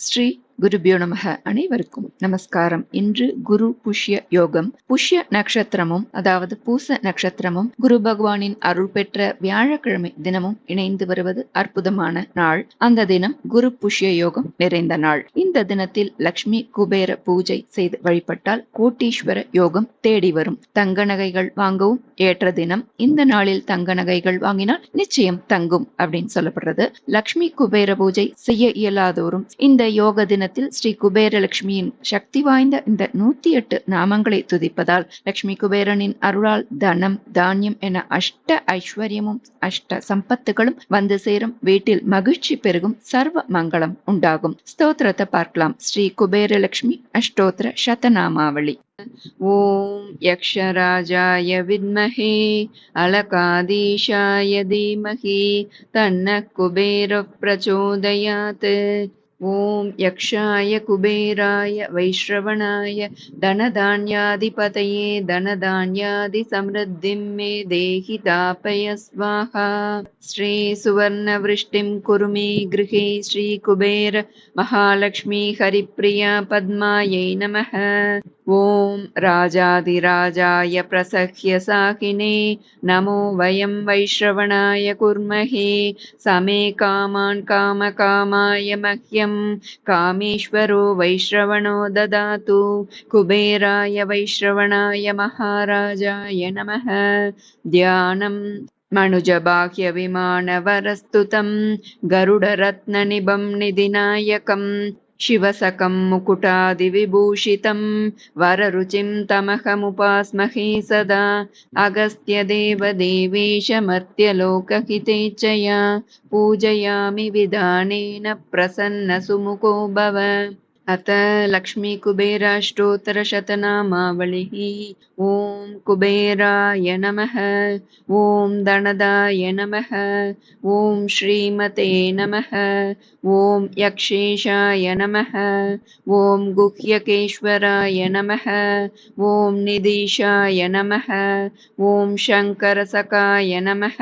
ஸ்ரீ குருபியோ நமக அனைவருக்கும் நமஸ்காரம். இன்று குரு புஷ்ய யோகம் புஷ்ய நட்சத்திரமும் அதாவது பூச நட்சத்திரமும் குரு பகவானின் அருள் பெற்ற வியாழக்கிழமை தினமும் இணைந்து வருவது அற்புதமான நாள். அந்த தினம் குரு புஷ்ய யோகம் நிறைந்த நாள். இந்த தினத்தில் லக்ஷ்மி குபேர பூஜை செய்து வழிபட்டால் கோட்டீஸ்வர யோகம் தேடி வரும். தங்க நகைகள் வாங்கவும் ஏற்ற தினம். இந்த நாளில் தங்க நகைகள் வாங்கினால் நிச்சயம் தங்கும் அப்படின்னு சொல்லப்படுறது. லக்ஷ்மி குபேர பூஜை செய்ய இயலாதோரும் இந்த யோக காலத்தில் ஸ்ரீ குபேரலட்சுமியின் சக்தி வாய்ந்த இந்த நூத்தி எட்டு நாமங்களை துதிப்பதால் லட்சுமி குபேரனின் அருளால் தனம் தானியம் என அஷ்ட ஐஸ்வர்யமும் அஷ்ட சம்பத்துகளும் வந்து சேரும். வீட்டில் மகிழ்ச்சி பெருகும் சர்வ மங்களம் உண்டாகும். ஸ்தோத்திரத்தை பார்க்கலாம். ஸ்ரீ குபேரலட்சுமி அஷ்டோத்திர சதநாமாவளி. ஓம் யக்ஷராஜாய வித்மஹே அலகாதீஷாய தீமஹி தன்ன குபேர பிரச்சோதயாத். ॐ यक्षाय कुबेराय वैश्रवणाय धनधान्याधिपतये धनधान्यादिसमृद्धिं मे देहि तापय स्वाहा श्रीसुवर्णवृष्टिं कुरु मे गृहे श्रीकुबेर महालक्ष्मी हरिप्रिया पद्मायै नमः ॐ राजाधिराजाय प्रसह्य साकिने नमो वयं वैश्रवणाय कुर्महे समे कामान् कामकामाय मह्यं कामेश्वरो वैश्रवणो ददातु कुबेराय वैश्रवणाय महाराजाय नमः। ध्यानम् मनुजबाह्यविमानवरस्तुतं गरुडरत्ननिभं निधिनायकम् शिवसकं मुकुटादिविभूषितं वररुचिं तमहमुपास्महे सदा। अगस्त्यदेवदेवेशमर्त्यलोकहितेच्छया पूजयामि विधानेन प्रसन्नसुमुखो भव। अथ लक्ष्मीकुबेराष्टोत्तरशतनामावलिः ॐ कुबेराय नमः, ॐ धनदाय नमः, ॐ श्रीमते नमः, ॐ यक्षेशाय नमः, ॐ गुह्यकेश्वराय नमः, ॐ निधीशाय नमः, ॐ शङ्करसकाय नमः,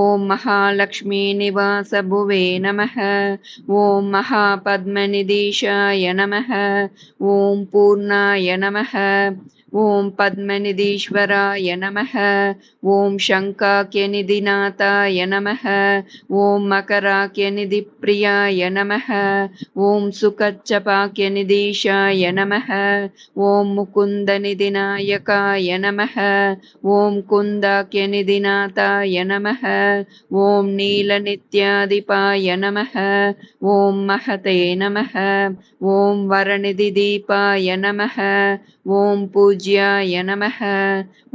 ॐ महालक्ष्मीनिवासभुवे नमः, ॐ महापद्मनिधीशाय नमः, ॐ पूर्णाय नमः ॐ पद्मनिधीश्वराय नमः ॐ शङ्काक्यनिधिनाथाय नमः ॐ मकराक्यनिधिप्रियाय नमः ॐ सुकच्चपाक्यनिधीशाय नमः ॐ मुकुन्दनिधिनायकाय नमः ॐ कुन्दाक्यनिधिनाथाय नमः ॐ नीलनित्यादिपाय नमः ॐ महते नमः ॐ वरनिधिदीपाय नमः ॐ पूज्याय नमः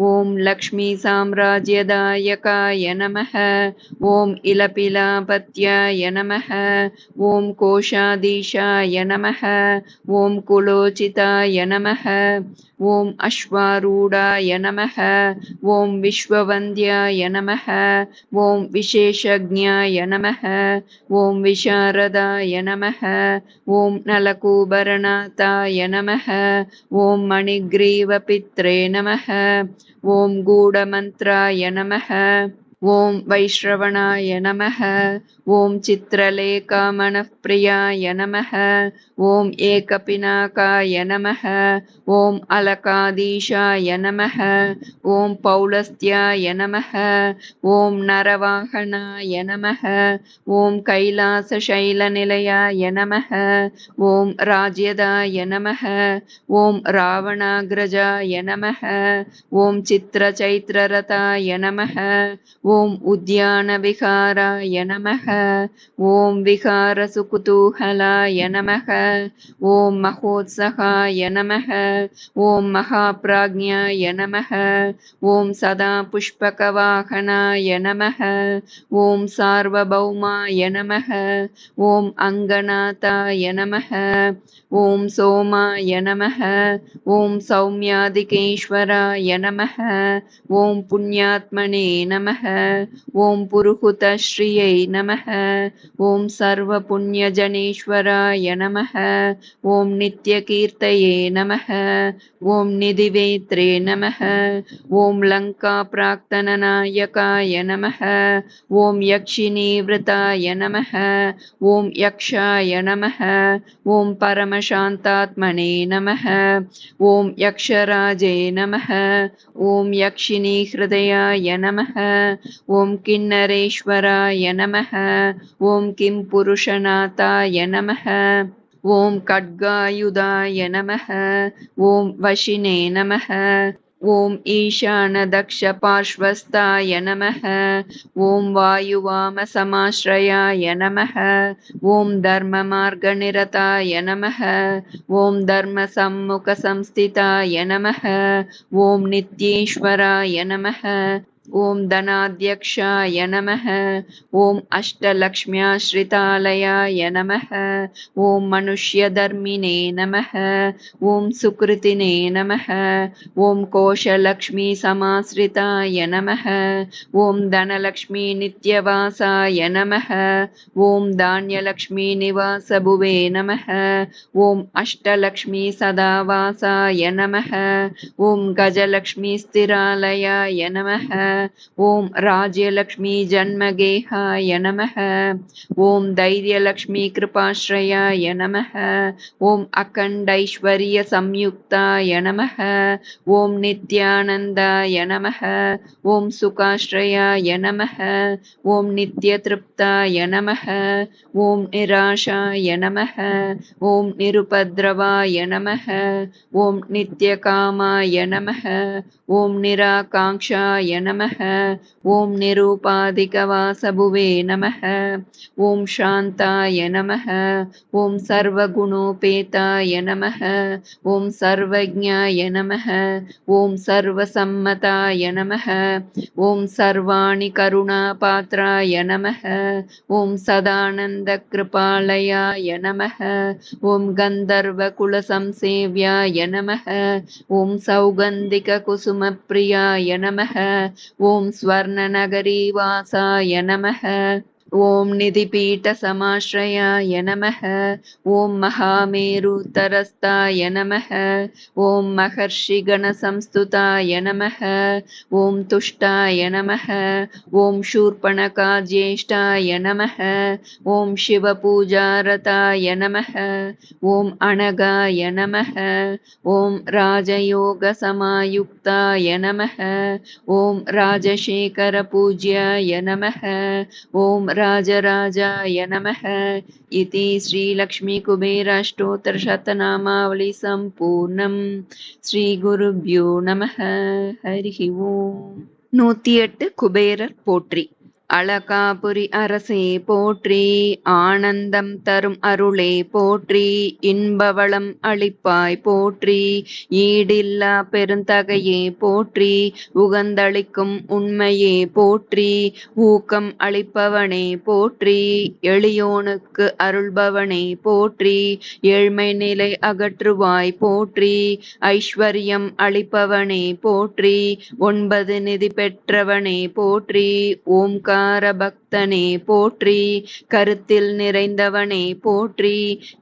ॐ लक्ष्मीसाम्राज्यदायकाय नमः। ॐ इलपिलापत्याय नमः ॐ कोशाधीशाय नमः। ॐ कुलोचिताय नमः। ॐ अश्वारूढाय नमः ॐ विश्ववन्द्याय नमः ॐ विशेषज्ञाय नमः ॐ विशारदाय नमः ॐ नलकूबरनाथाय नमः ॐ मणिग्रीवपित्रे नमः ॐ गूढमन्त्राय नमः ஓம் வைஷ்ரவணாய நமக ஓம் சித்திரலேகாமனப்பிரியாய நமக ஓம் ஏகபினாக்காய நமக ஓம் அலகாதீஷாய நமக ஓம் பௌலஸ்தியாய நமக ஓம் நரவாகனாய நமக ஓம் கைலாசைலநிலையாய நமக ஓம் ராஜ்யதாய நமக ஓம் ராவணாகிரஜாய நமக ஓம் சித்திரச்சைத்திரரதாய நமக ॐ उद्यानविहाराय नमः ॐ विहारसुकुतूहलाय नमः ॐ महोत्सहाय नमः ॐ महाप्राज्ञाय नमः ॐ सदा पुष्पकवाहनाय नमः ॐ सार्वभौमाय नमः ॐ अङ्गनाथाय नमः ॐ सोमाय नमः ॐ सौम्यादिकेश्वराय नमः ॐ पुण्यात्मने नमः ॐ पुरुहुतश्रियै नमः ॐ सर्वपुण्यजनेश्वराय नमः ॐ नित्यकीर्तये नमः ॐ निधिवेत्रे नमः ॐ लङ्काप्राक्तननायकाय नमः ॐ यक्षिणीवृताय नमः ॐ यक्षाय नमः ॐ परमशान्तात्मने नमः ॐ यक्षराजे नमः ॐ यक्षिणीहृदयाय नमः ॐ किन्नरेश्वराय नमः ॐ किं पुरुषनाथाय नमः ॐ खड्गायुधाय नमः ॐ वशिने नमः ॐ ईशानदक्षपार्श्वस्थाय नमः ॐ वायुवामसमाश्रयाय नमः ॐ धर्ममार्गनिरताय नमः ॐ धर्मसम्मुखसंस्थिताय नमः ॐ नित्येश्वराय नमः ॐ धनाध्यक्षाय नमः ॐ अष्टलक्ष्म्याश्रितालयाय नमः ॐ मनुष्यधर्मिणे नमः ॐ सुकृतिने नमः ॐ कोशलक्ष्मीसमाश्रिताय नमः ॐ धनलक्ष्मीनित्यवासाय नमः ॐ धान्यलक्ष्मीनिवासभुवे नमः ॐ अष्टलक्ष्मीसदावासाय नमः ॐ गजलक्ष्मीस्थिरालयाय नमः। ஓம் ராஜ்யலக்ஷ்மி ஜன்மகேஹாய நமக ஓம் தைரியலக்ஷ்மி கிருபாஸ்ரயாய நமக ஓம் அகண்டைஸ்வரிய சம்யுக்தாய நமக ஓம் நித்யானந்தாய நமக ஓம் சுகாஸ்ரயாய நமக ஓம் நித்ய திருப்தாய நமக ஓம் நிராஷாய நமக ஓம் நிருபத்ரவாய நமக ஓம் நித்யகாமாய நமக ஓம் நிராகாங்ஷாய நமக नमः ॐ निरूपाधिकवासभुवे नमः ॐ शान्ताय नमः ॐ सर्वगुणोपेताय नमः ॐ सर्वज्ञाय नमः ॐ सर्वसम्मताय नमः ॐ सर्वाणि करुणापात्राय नमः ॐ सदानन्दकृपालयाय नमः ॐ गन्धर्वकुलसंसेव्याय नमः ॐ सौगन्धिककुसुमप्रियाय नमः ஓம் ஸ்வர்ணநகரி வாசாய நமக. ॐ निधिपीठसमाश्रयाय नमः। ॐ महामेरुतरस्ताय नमः। ॐ महर्षिगणसंस्तुताय नमः। ॐ तुष्टाय नमः। ॐ शूर्पणकाज्येष्ठाय नमः। ॐ शिवपूजारताय नमः। ॐ अणगाय नमः। ॐ राजयोगसमायुक्ताय नमः। ॐ राजशेखरपूज्याय नमः। ॐ राजराजाय नमः इति श्रीलक्ष्मीकुबेराष्टोत्तरशतनामावली सम्पूर्णम् श्रीगुरुभ्यो நமः ஹரிஹி ஓம் நூத்தி எட்டு குபேரர் போற்றி அழகாபுரி அரசே போற்றி ஆனந்தம் தரும் அருளே போற்றி இன்பவளம் அளிப்பாய் போற்றி ஈடில்லா பெருந்தகையே போற்றி உகந்தளிக்கும் உண்மையே போற்றி ஊக்கம் அளிப்பவனே போற்றி எளியோனுக்கு அருள்பவனே போற்றி ஏழ்மை நிலை அகற்றுவாய் போற்றி ஐஸ்வர்யம் அளிப்பவனே போற்றி ஒன்பது நிதி பெற்றவனே போற்றி ஓம்கார பக்தனே போற்றி கருத்தில் நிறைந்தவனே போற்றி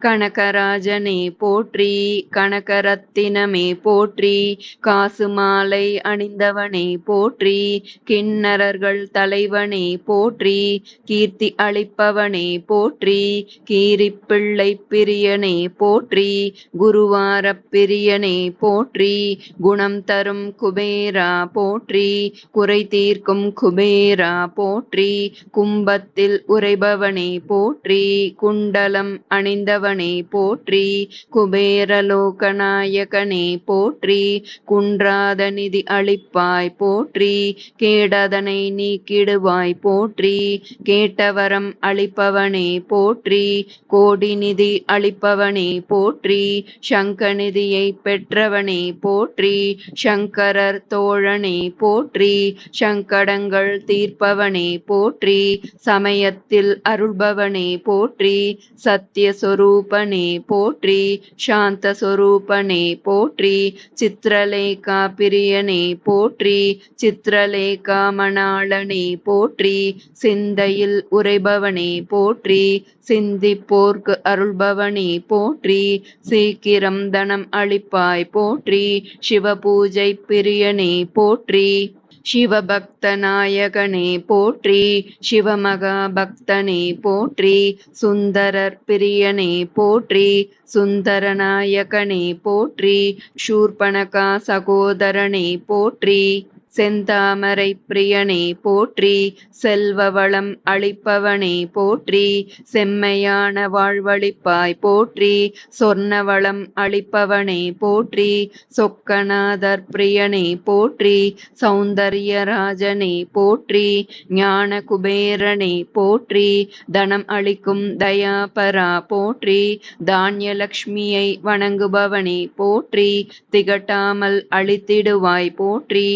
கனகராஜனே போற்றி கனகரத்தினமே போற்றி காசு மாலை அணிந்தவனே போற்றி கிண்ணறர்கள் தலைவனே போற்றி கீர்த்தி அளிப்பவனே போற்றி கீரிப்பிள்ளை பிரியனே போற்றி குருவார பிரியனே போற்றி குணம் தரும் குபேரா போற்றி குறை தீர்க்கும் குபேரா போற்றி. கும்பத்தில் உரைபவனே போற்றி. குண்டலம் அணிந்தவனே போற்றி. குபேரலோகநாயகனே போற்றி. குன்றாத நிதி அளிப்பாய் போற்றி. கேடதனை நீக்கிடுவாய் போற்றி. கேட்டவரம் அளிப்பவனே போற்றி. கோடி நிதி அளிப்பவனே போற்றி. சங்கநிதியை பெற்றவனே போற்றி. சங்கரர் தோழனே போற்றி. சங்கடங்கள் தீர்ப்பவனே போற்றி சமயத்தில் அருள்பவனே போற்றி சத்யஸ்வரூபனே போற்றி சாந்த சொரூபனே போற்றி சித்திரலேகா பிரியனே போற்றி சித்திரலேகா மணாளனே போற்றி சிந்தையில் உரைபவனே போற்றி சிந்திப்போர்க்கு அருள்பவனே போற்றி சீக்கிரம் தனம் அளிப்பாய் போற்றி சிவபூஜை பிரியனே போற்றி. சிவபக்தநாயகனே போற்றி சிவமகா பக்தனே போற்றி சுந்தரர் பிரியனே போற்றி சுந்தரநாயகனே போற்றி சூர்பனகா சகோதரனே போற்றி. செந்தாமரை பிரியனே போற்றி செல்வ வளம் அளிப்பவனே போற்றி செம்மையான வாழ்வழிப்பாய் போற்றி சொர்ண வளம் அளிப்பவனே போற்றி சொக்கநாதர் பிரியனே போற்றி சௌந்தர்யராஜனே போற்றி ஞான குபேரனே போற்றி தனம் அளிக்கும் தயாபரா போற்றி தானியலக்ஷ்மியை வணங்குபவனே போற்றி திகட்டாமல் அளித்திடுவாய் போற்றி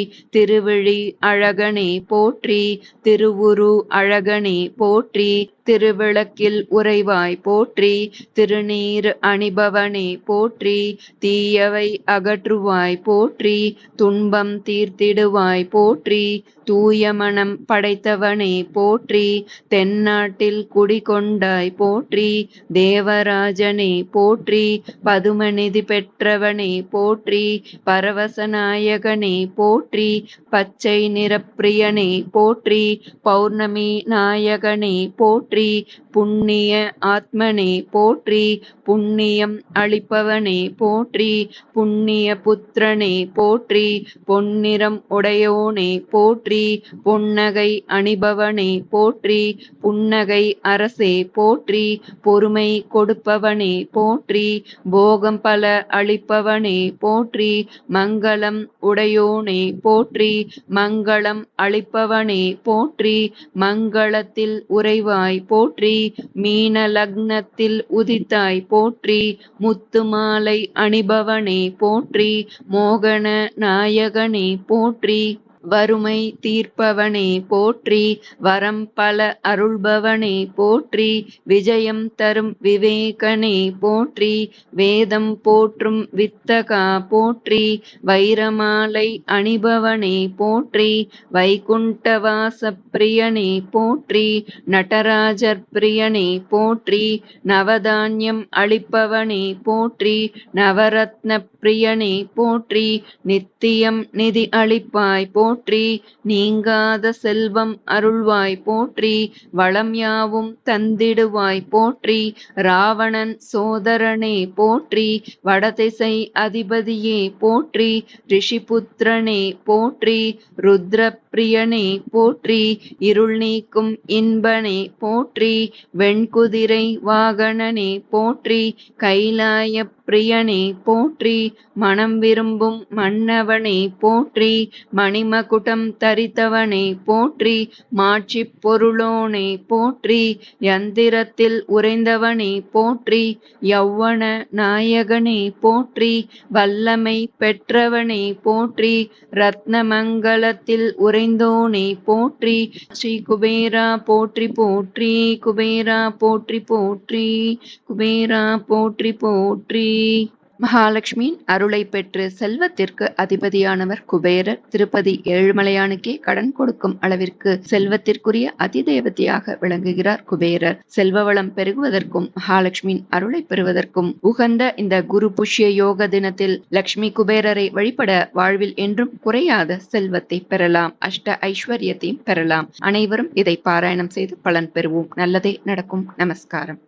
திருவிழி அழகனே போற்றி திருவுரு அழகனே போற்றி திருவிளக்கில் உறைவாய் போற்றி திருநீர் அணிபவனே போற்றி தீயவை அகற்றுவாய் போற்றி துன்பம் தீர்த்திடுவாய் போற்றி தூயமணம் படைத்தவனே போற்றி தென்னாட்டில் குடிகொண்டாய் போற்றி தேவராஜனே போற்றி பதுமநிதி பெற்றவனே போற்றி பரவசநாயகனே போற்றி பச்சை நிறப்பிரியனே போற்றி பௌர்ணமி நாயகனே போற்றி புண்ணிய ஆத்மனே போற்றி புண்ணியம் அளிப்பவனே போற்றி புண்ணிய புத்திரனே போற்றி பொன்னிறம் உடையோனே போற்றி பொன்னகை அணிபவனே போற்றி புன்னகை அரசே போற்றி பொறுமை கொடுப்பவனே போற்றி போகம் பல அளிப்பவனே போற்றி மங்களம் உடையோனே போற்றி மங்களம் அளிப்பவனே போற்றி மங்களத்தில் உறைவாய் போற்றி. மீன லக்னத்தில் உதித்தாய் போற்றி. முத்து மாலை அணிபவனே போற்றி. மோகன நாயகனே போற்றி. வறுமை தீர்ப்பவனே போற்றி வரம் பல அருள்பவனே போற்றி விஜயம் தரும் விவேகனே போற்றி வேதம் போற்றும் வித்தகா போற்றி வைரமாலை அணிபவனே போற்றி வைகுண்டவாச பிரியனே போற்றி நடராஜர் பிரியனே போற்றி நவதானியம் அளிப்பவனே போற்றி நவரத்ன பிரியனே போற்றி. நித்தியம் நிதி அளிப்பாய் போற்றி. நீங்காத செல்வம் அருள்வாய் போற்றி. வளம் யாவும் தந்திடுவாய் போற்றி. ராவணன் சோதரனே போற்றி. வடதிசை அதிபதியே போற்றி. ரிஷிபுத்திரனே போற்றி. ருத்ர பிரியனே போற்றி இருள் நீக்கும் இன்பனே போற்றி வெண்குதிரை வாகனனே போற்றி கைலாய பிரியனே போற்றி மனம் விரும்பும் மன்னவனே போற்றி மணிமகுடம் தரித்தவனே போற்றி மாட்சி பொருளோனே போற்றி யந்திரத்தில் உறைந்தவனே போற்றி யௌவன நாயகனே போற்றி வல்லமை பெற்றவனே போற்றி ரத்னமங்கலத்தில் உறைந்தோனே போற்றி ஸ்ரீ குபேரா போற்றி போற்றி குபேரா போற்றி போற்றி குபேரா போற்றி போற்றி. மகாலட்சுமியின் அருளை பெற்று செல்வத்திற்கு அதிபதியானவர் குபேரர். திருப்பதி ஏழுமலையானுக்கே கடன் கொடுக்கும் அளவிற்கு செல்வத்திற்குரிய அதிதேவதையாக விளங்குகிறார் குபேரர். செல்வ வளம் பெருகுவதற்கும் மகாலட்சுமியின் அருளை பெறுவதற்கும் உகந்த இந்த குரு புஷ்ய யோக தினத்தில் லட்சுமி குபேரரை வழிபட வாழ்வில் என்றும் குறையாத செல்வத்தை பெறலாம். அஷ்ட ஐஸ்வர்யத்தையும் பெறலாம். அனைவரும் இதை பாராயணம் செய்து பலன் பெறுவோம். நல்லதே நடக்கும். நமஸ்காரம்.